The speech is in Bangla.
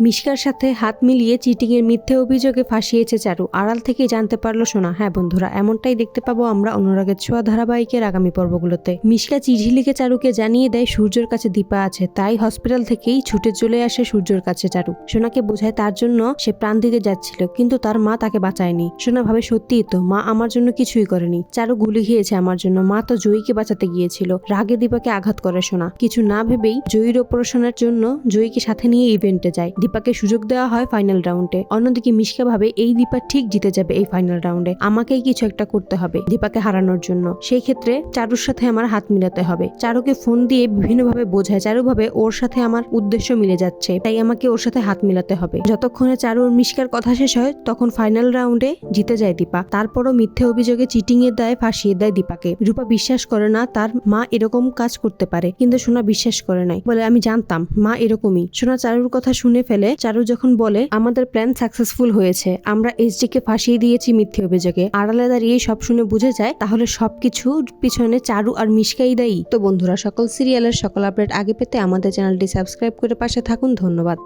মিশকার সাথে হাত মিলিয়ে চিটিং এর মিথ্যে অভিযোগে ফাঁসিয়েছে চারু। আড়াল থেকে জানতে পারল শোনা হ্যাঁ বন্ধুরা, এমনটাই দেখতে পাবো আমরা অনুরাগের ছোঁয়া ধারাবাহিকের আগামী পর্বগুলোতে। মিশকা চিঠি লিখে চারুকে জানিয়ে দেয়, সূর্যের কাছে দীপা আছে। তাই হসপিটাল থেকেই ছুটে চলে আসে সূর্যের কাছে চারু। সোনাকে বোঝায় তার জন্য সে প্রাণ দিতে যাচ্ছিল, কিন্তু তার মা তাকে বাঁচায়নি। সোনা ভাবে, সত্যিই তো, মা আমার জন্য কিছুই করেনি। চারু গুলি খেয়েছে আমার জন্য। মা তো জয়ীকে বাঁচাতে গিয়েছিল। রাগে দীপাকে আঘাত করে সোনা। কিছু না ভেবেই জয়ীর অপারেশনের জন্য জয়ীকে সাথে নিয়ে ইভেন্টে যায়। দীপাকে সুযোগ দেওয়া হয় ফাইনাল রাউন্ডে অন্যদিকে মিশকা ভাবে, এই দীপা ঠিক জিতে যাবে এই ফাইনাল রাউন্ডে আমাকেই কিছু একটা করতে হবে দীপাকে হারানোর জন্য। সেই ক্ষেত্রে চারুর সাথে আমার হাত মিলাতে হবে। চারুকে ফোন দিয়ে বিভিন্নভাবে বোঝায়। চারু ভাবে, ওর সাথে আমার উদ্দেশ্য মিলে যাচ্ছে, তাই আমাকে ওর সাথে হাত মিলাতে হবে। যতক্ষণে চারু ওর মিশকার কথা শেষ হয়, তখন ফাইনাল রাউন্ডে জিতে যায় দীপা। তারপরও মিথ্যে অভিযোগে চিটিং এর দায়ে ফাঁসিয়ে দেয় দীপাকে। রূপা বিশ্বাস করে না, তার মা এরকম কাজ করতে পারে, কিন্তু সোনা বিশ্বাস করে নাই। বলে, আমি জানতাম, মা এরকমই। সোনা চারুর কথা শুনে ফেলে চারু যখন বলে, আমাদের প্ল্যান সাকসেসফুল হয়েছে, আমরা এইচডি কে ফাঁসিয়ে দিয়েছি মিথ্যে অভিযোগে। আড়ালে দাঁড়িয়ে সব শুনে বুঝে যায়, তাহলে সবকিছু পিছনে চারু আর মিশকাই দায়ী। তো বন্ধুরা, সকল সিরিয়ালের সকল আপডেট আগে পেতে আমাদের চ্যানেলটি সাবস্ক্রাইব করে পাশে থাকুন। ধন্যবাদ।